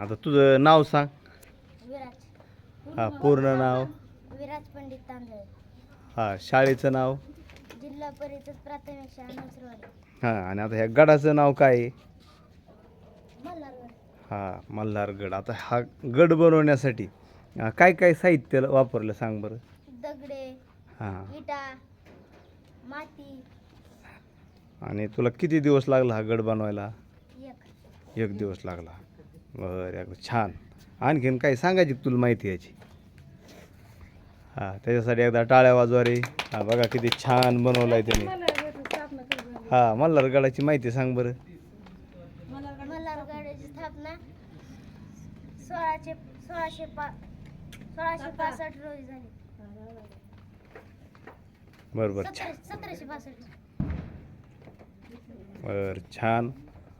आता तुझं नाव सांग. विराज. हा पूर्ण नाव. विराज पंडित तांदळे. हा शाळेचं नाव. जिल्हा परिषद प्राथमिक शाळा नसरवाडी. हा आणि आता ह्या गडाचं नाव काय आहे? हा मल्हारगड. आता हा गड बनवण्यासाठी काय काय साहित्य वापरलं सांग बरं? दगडे हां. विटा माती. आणि तुला किती दिवस लागला हा गड बनवायला? एक. एक दिवस लागला. बरं एकदम छान. आणखीन काही सांगायची का तुला माहिती याची? हां त्याच्यासाठी एकदा टाळ्या वाजवा रे. हा बघा किती छान बनवलं आहे त्याने. हां मल्हारगडाची माहिती सांग बरं. मल्हारगडाची स्थापना सोळाशे सोळाशे पा सोळाशे पासष्ट रोजी झाली. बरं बरं छान बरं छान.